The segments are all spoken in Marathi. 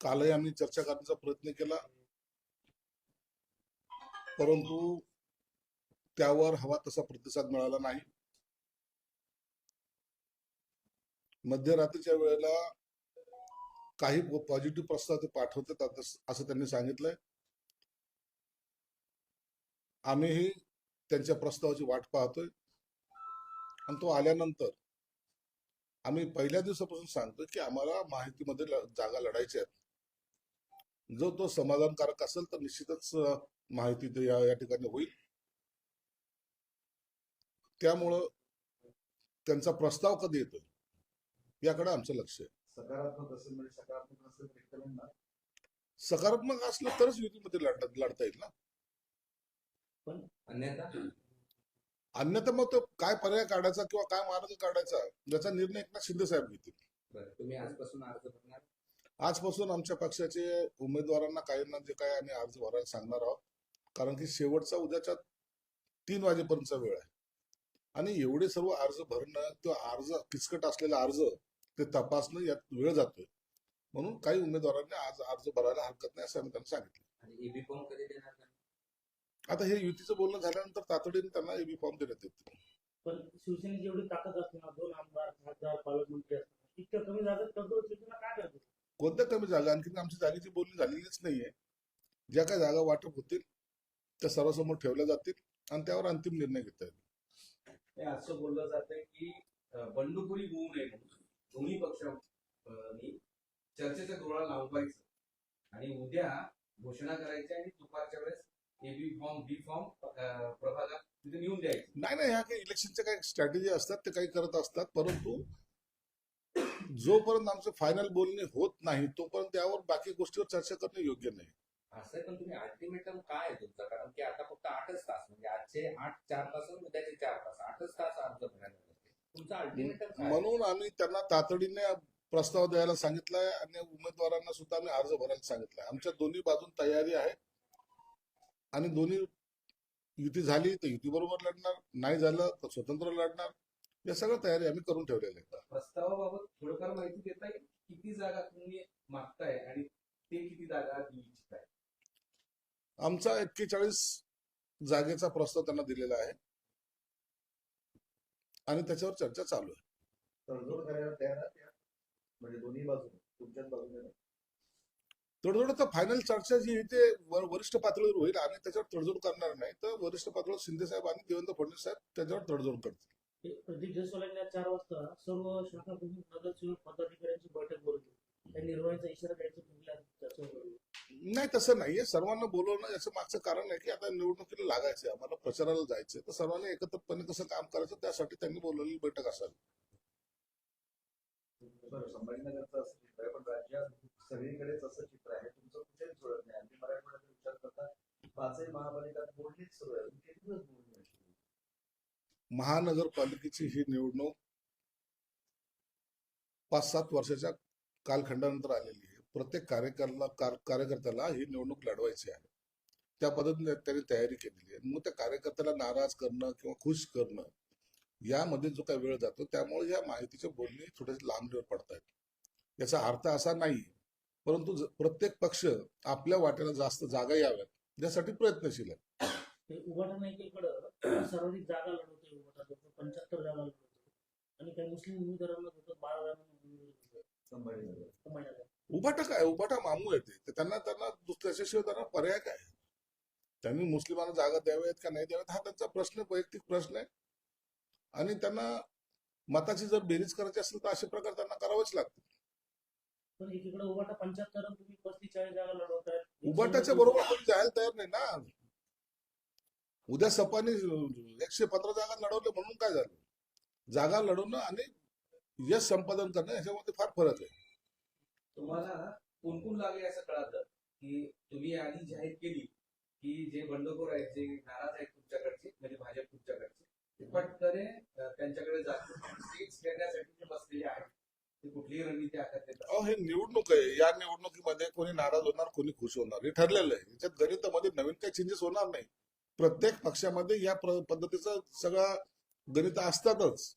कालही आम्ही चर्चा करण्याचा प्रयत्न केला. परंतु त्यावर हवा तसा प्रतिसाद मिळाला नाही. मध्यरात्रीच्या वेळेला काही पॉझिटिव्ह प्रस्ताव ते पाठवतात असं त्यांनी सांगितलंय. आम्हीही त्यांच्या प्रस्तावाची वाट पाहतोय. आणि तो आल्यानंतर आम्ही पहिल्या दिवसापासून सांगतोय की आम्हाला माहितीमध्ये जागा लढायच्या आहेत जो तो समाधानकारक असेल तर निश्चितच माहिती या या ठिकाणी होईल. त्यामुळं त्यांचा प्रस्ताव कधी येतोय? याकडे आमचं लक्ष आहे. सकारात्मक असेल म्हणजे सकारात्मक असेल तर एकतर ना? सकारात्मक असलं तरच युतीमध्ये लढता येईल ना? अन्यथा? अन्यथा मग तो काय पर्याय काढायचा किंवा काय मार्ग काढायचा याचा निर्णय एकनाथ शिंदे साहेब घेतील. तुम्ही आजपासून अर्ज आजपासून आमच्या पक्षाचे उमेदवारांना काहींना जे काय आम्ही अर्ज भरायला सांगणार आहोत कारण की शेवटचा उद्याच्या तीन वाजेपर्यंतचा वेळ आहे. आणि एवढे सर्व अर्ज भरणं किंवा अर्ज किचकट असलेला अर्ज ते तपासणं यात वेळ जातोय. म्हणून काही उमेदवारांनी आज अर्ज भरायला हरकत नाही असं आम्ही त्यांना सांगितलं. आणि ईबी फॉर्म कधी देणार नाही? आता हे युतीचं बोलणं झाल्यानंतर तातडीने त्यांना एबी फॉर्म देण्यात येतील. पण शिवसेनेची एवढी ताकद असते ना दोन आमदार खासदार पालकमंत्री असतात इतक्या कमी जागेत करतो शिवसेना काय करते? कोणत्या कमी जागा आणखी आमची जागेची बोलणी झालेलीच नाहीये. ज्या काही जागा वाटप होतील त्या सर्वांसमोर ठेवल्या जातील आणि त्यावर अंतिम निर्णय घेता येईल. असं बोललं जातंय की बंडखोरी होऊ नये दोन्ही पक्षांनी चर्चेचा डोळा लावायचं आणि उद्या घोषणा करायची आणि दुपारच्या वेळेस A B form B form प्रभागात तिथे नेऊन द्यायचे. नाही नाही ह्या काही इलेक्शनच्या काही स्ट्रॅटेजी असतात ते काही करत असतात परंतु जोपर्यंत आमचं फायनल बोलणे होत नाही तोपर्यंत त्यावर बाकी गोष्टीवर चर्चा करणे योग्य नाही. असं पण तुम्ही अल्टिमेटम काय आहे तुमचं? कारण की आता फक्त आठच तास म्हणजे आजचे आठ चार तास उद्याचे चार तास आठच तास अर्ज भरायला लागते तुमचं अल्टिमेटम? म्हणून आम्ही त्यांना तातडीने प्रस्ताव द्यायला सांगितलाय आणि उमेदवारांना सुद्धा आम्ही अर्ज भरायला सांगितलाय. आमच्या दोन्ही बाजून तयारी आहे. आणि दोन्ही युती झाली तर युती बरोबर लढणार नाही झालं तर स्वतंत्र लढणार. या सगळ्या तयारी आम्ही करून ठेवलेल्या आहेत. प्रस्तावाबाबत थोडंफार माहिती देता येईल किती जागा तुम्ही मागताय आणि ते किती जागा देऊ इच्छिताय? आमचा एक्केचाळीस जागेचा प्रस्ताव त्यांना दिलेला आहे. आणि त्याच्यावर चर्चा चालू आहे. तडजोड करायला तयार आहात या? म्हणजे दोन्ही बाजूने तुमच्याच बाजूने? नाही. तडजोड तर फायनल चर्चा जी आहे ते वर- वरिष्ठ पातळीवर होईल. आम्ही त्याच्यावर तडजोड करणार नाही. तर वरिष्ठ पातळीवर शिंदे साहेब आणि देवेंद्र फडणवीस साहेब त्याच्यावर तडजोड करतील. प्रदीप जयस्वाल यांनी आज चार वाजता सर्व शाखा प्रमुख नगरसेवक पदाधिकाऱ्यांची बैठक बोलवली. त्या निर्णयाचा इशारा द्यायचं तुम्ही आज चर्चा करू नाही तसं नाहीये. सर्वांना बोलवणं याचं मागचं कारण आहे की आता निवडणुकीला लागायचंय. आम्हाला प्रचाराला जायचंय. तर सर्वांनी एकत्रितपणे कसं काम करायचं. त्यासाठी त्यांनी बोलवलेली बैठक असावी. बरं संभाजीनगरचं असं चित्र आहे पण राज्यात सगळीकडेच असं चित्र आहे. तुमचं कुठेच जुळत नाही आणि मराठवाड्याचा विचार करता पाचही महापालिकात बोलणीच सुरू आहे. किती दिवस? महानगरपालिकेची ही निवडणूक पाच सात वर्षाच्या कालखंडानंतर आलेली आहे. प्रत्येक कार्यकर्त्याला कार- कार्यकर्त्याला ही निवडणूक लढवायची आहे. त्या पद्धतीने त्यांनी तयारी केलेली आहे. मग त्या कार्यकर्त्याला नाराज करणं किंवा खुश करणं यामध्ये जो काही वेळ जातो त्यामुळे या माहितीच्या बोलणी थोडेसे लांबवर पडतायत. याचा अर्थ असा नाही परंतु प्रत्येक पक्ष आपल्या वाट्याला जास्त जागा याव्यात यासाठी प्रयत्नशील आहे. नाही सर्वाधिक जागा उभाटा जवळ पंच्याहत्तर लढवतो आणि काही मुस्लिम होतं बारा उभाटा काय? उभाटा मामू येते तर त्यांना त्यांना त्याच्याशिवाय त्यांना पर्याय काय? त्यांनी मुस्लिमांना जागा द्याव्यात का नाही द्याव्यात हा त्यांचा प्रश्न वैयक्तिक प्रश्न आहे. आणि त्यांना मताची जर बेरीज करायची असेल तर अशा प्रकारे त्यांना करावंच लागतं पण एकीकडे उभाटा पंच्याहत्तर आणि तुम्ही पस्तीस चाळीस जागा लढवताय. उभाटाच्या बरोबर कोणी जायला तयार नाही ना? उद्या सपाने एकशे पंधरा जागा लढवल्या म्हणून काय झालं? जागा लढवणं आणि यश संपादन करणं ह्याच्यामध्ये फार फरक आहे. तुम्हाला कोण लागले असं कळतं की तुम्ही आधी जाहीर केली की जे बंडखोर आहेत जे नाराज आहेत तुमच्याकडचे म्हणजे भाजप तुमच्याकडचे ते अं, त्यांच्याकडे घेण्यासाठी जे बसलेले आहेत ते कुठलीही रणनीती आखत येतात अहो हे निवडणूक आहे. या निवडणुकीमध्ये कोणी नाराज होणार कोणी खुश होणार. हे ठरलेलं आहे. याच्यात गणितामध्ये नवीन काही चेंजेस होणार नाही. प्रत्येक पक्षामध्ये या पद्धतीचं सगळं गणित असतातच.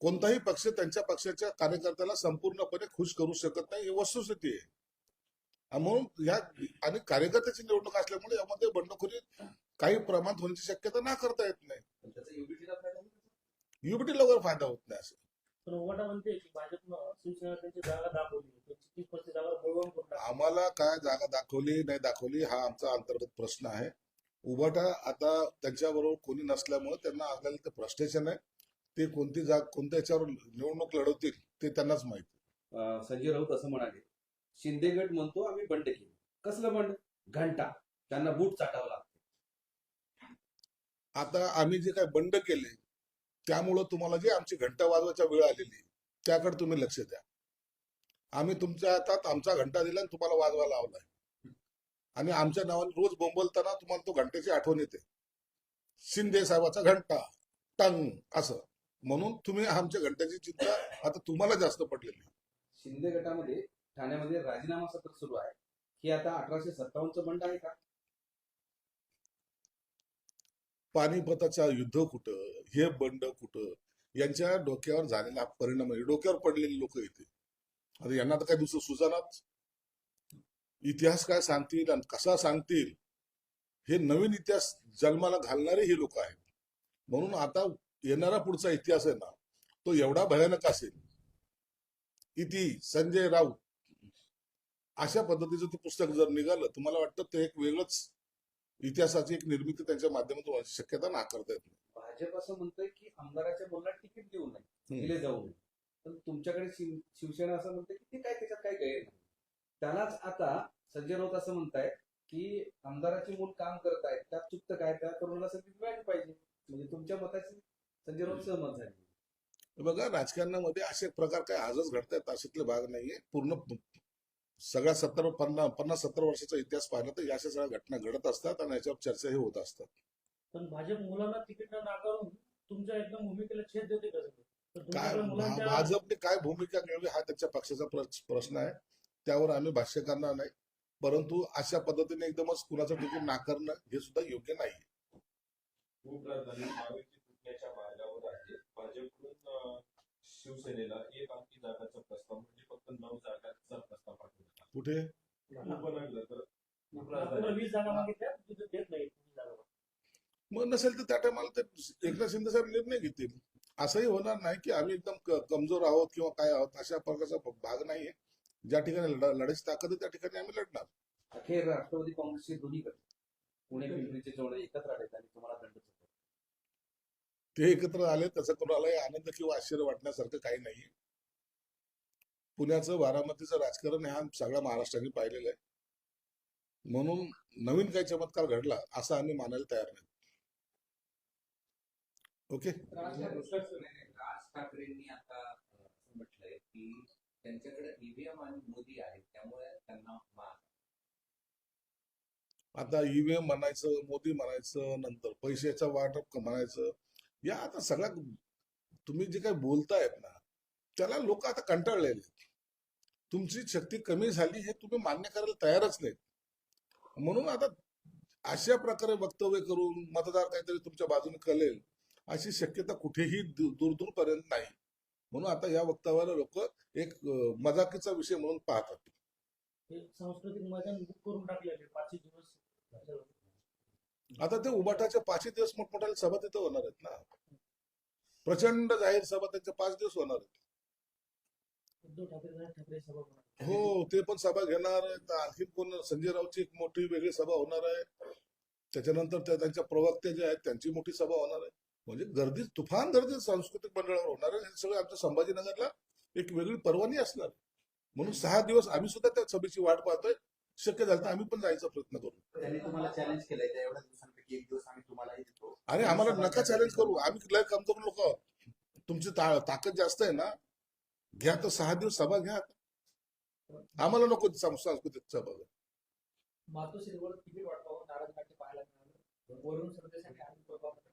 कोणताही पक्ष त्यांच्या पक्षाच्या कार्यकर्त्याला संपूर्णपणे खुश करू शकत नाही ही वस्तुस्थिती आहे. म्हणून या आणि कार्यकर्त्याची निवडणूक असल्यामुळे यामध्ये बंडखोरी काही प्रमाणात होण्याची शक्यता ना करता येत नाही. त्याचा युबीटीला फायदा वगैरे होत नाही असं. आम्हाला काय जागा दाखवली नाही दाखवली हा आमचा अंतर्गत प्रश्न आहे. उभाटा आता त्यांच्याबरोबर कोणी नसल्यामुळे त्यांना आपल्याला ते फ्रस्ट्रेशन आहे ते कोणती जाग कोणत्या याच्यावर निवडणूक लढवतील ते त्यांनाच माहिती. संजय राऊत असं म्हणाले शिंदे गट म्हणतो आम्ही बंड केली. कसलं बंड? घंटा. त्यांना बूट चाटावं लागतं. आता आम्ही जे काय बंड केले त्यामुळं तुम्हाला जी आमची घंटा वाजवायच्या वेळ आलेली त्याकडे तुम्ही लक्ष द्या. आम्ही तुमच्या हातात आमचा घंटा दिला आणि तुम्हाला वाजवायला लावलाय. आणि आमच्या नावाने रोज बोंबलताना तुम्हाला तो घंट्याची आठवण येते. शिंदे साहेबाचा घंटा टंग असं. म्हणून तुम्ही आमच्या घंट्याची चिंता आता तुम्हाला जास्त पडलेली शिंदे गटामध्ये ठाण्यामध्ये राजीनामा सत्र सुरू आहे. ही आता अठराशे सत्तावन्नचं बंड आहे का? पानिपताचा युद्ध कुठं? हे बंड कुठं? यांच्या डोक्यावर झालेला परिणाम आहे. डोक्यावर पडलेले लोक इथे. आता यांना तर काय दुसरं सुजानाच इतिहास काय सांगतील आणि कसा सांगतील हे नवीन इतिहास जन्माला घालणारे हे लोक आहेत. म्हणून आता येणारा पुढचा इतिहास आहे ना तो एवढा भयानक असेल. इति संजय राऊत अशा पद्धतीचं ते पुस्तक जर निघालं तुम्हाला वाटतं ते एक वेगळंच इतिहासाची एक निर्मिती त्यांच्या माध्यमातून व्हायची शक्यता नाकारता येत नाही. भाजप असं म्हणतंय की आमदाराच्या मुलाला तिकीट देऊ नये. दिले जाऊ नये. पण तुमच्याकडे शिव- शिवसेना असं म्हणते की ते काय त्याच्यात काय गैर नाही त्यालाच आता संजय राऊत असं म्हणतायत की आमदाराचे मूल काम करत आहेत त्यात चुकतं काय? त्या तरुणाला संधी मिळाली पाहिजे. म्हणजे तुमच्या मताची संजय राऊत सहमत झाली. बघा राजकारणामध्ये असे प्रकार काय आजच घडतायत अशातले भाग नाहीये. पूर्ण सगळ्या सत्तर पन्नास पन्नास सत्तर वर्षाचा इतिहास पाहिला तर या अशा सगळ्या घटना घडत असतात आणि याच्यावर चर्चाही होत असतात. पण भाजप मुलांना तिकीट न नाकारून तुमच्या एकदम भूमिकेला छेद देते का काय भाजपने काय भूमिका घ्यावी हा त्यांच्या पक्षाचा प्रश्न आहे. त्यावर आम्ही भाष्य करणार नाही. परंतु अशा पद्धतीने एकदमच कुणाचं तिकीट नाकारणं हे सुद्धा योग्य नाही भूप्रधानी महायुती तुटण्याच्या मार्गावर आहे. भाजपकडून अं, शिवसेनेला एक अंकी जागाचा प्रस्ताव म्हणजे फक्त नऊ जागांचा प्रस्ताव पाठवला कुठे? नाही जागा मग नसेल तर त्या टायमाला ते एकनाथ शिंदे साहेब निर्णय घेतील. असंही होणार नाही की आम्ही एकदम कमजोर आहोत किंवा काय आहोत अशा प्रकारचा भाग नाहीये. ज्या ठिकाणी लढा- लढायची ताकद आहे त्या ठिकाणी आम्ही लढणार. अखेर राष्ट्रवादी काँग्रेसचे दोन्ही गट पुणे पिंपरीचे जोडे एकत्र आले आणि तुम्हाला दंड. ते एकत्र आले त्याचा कोणालाही आनंद किंवा आश्चर्य वाटण्यासारखं काही नाही. पुण्याचं बारामतीचं राजकारण हे सगळ्या महाराष्ट्राने पाहिलेलं आहे. म्हणून नवीन काही चमत्कार घडला असं आम्ही मानायला तयार नाही. ओके राज ठाकरे राज ठाकरेंनी आता म्हटलंय की त्यांच्याकडे ईव्हीएम आणि मोदी आहेत त्यामुळे त्यांना मान आता ईव्हीएम म्हणायचं मोदी म्हणायचं नंतर पैशाचं वाटप म्हणायचं या आता सगळ्या तुम्ही जे काही बोलतायत ना त्याला लोक आता कंटाळलेले आहेत. तुमची शक्ती कमी झाली हे तुम्ही मान्य करायला तयारच नाहीत. म्हणून आता अशा प्रकारे वक्तव्य करून मतदार काहीतरी तुमच्या बाजूने कळेल अशी शक्यता कुठेही दूर दूरपर्यंत नाही. म्हणून आता या वक्तव्याला लोक एक मजाकीचा विषय म्हणून पाहतात. सांस्कृतिक मैदान बुक करून टाकलेले पाचशे दिवस आता ते उबाटाच्या पाचही दिवस मोठमोठ्या सभा तिथं होणार आहेत ना. प्रचंड जाहीर सभा त्यांच्या पाच दिवस होणार आहेत. हो ते पण सभा घेणार आहेत. आणखी कोण संजय राऊतची एक मोठी वेगळी सभा होणार आहे. त्याच्यानंतर त्या त्यांच्या प्रवक्ते जे आहेत त्यांची मोठी सभा होणार आहे. म्हणजे गर्दी तुफान गर्दी सांस्कृतिक मंडळावर होणार आहे. हे सगळं आमच्या संभाजीनगरला एक वेगळी परवानगी असणार. म्हणून सहा दिवस आम्ही सुद्धा त्या सभेची वाट पाहतोय. शक्य झालं तर आम्ही पण जायचा प्रयत्न करू. त्यांनी तुम्हाला चॅलेंज केलंय त्या एवढ्या दिवसांपैकी एक दिवस आम्ही तुम्हालाही देतो. आणि आम्हाला नका चॅलेंज करू. आम्ही लय कमजोर लोक आहोत तुमची ता- ताकद जास्त आहे ना. घ्या तर सहा दिवस सभा घ्या. आम्हाला नको सांस्कृतिक सभा. मातोश्रीवर तिकीट वाटपावर नाराज नाट्य पाहायला मिळालं? वरून आम्ही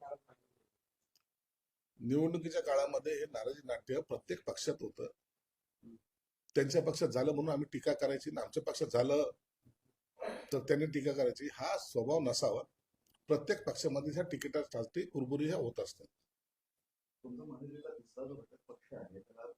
निवडणुकीच्या काळामध्ये हे नाराजी नाट्य प्रत्येक पक्षात होतं. त्यांच्या पक्षात झालं म्हणून आम्ही टीका करायची ना आमच्या पक्षात झालं तर त्यांनी टीका करायची. हा स्वभाव नसावा. प्रत्येक पक्षामध्ये ह्या तिकिटासाठी कुरबुरी ह्या होत असतात.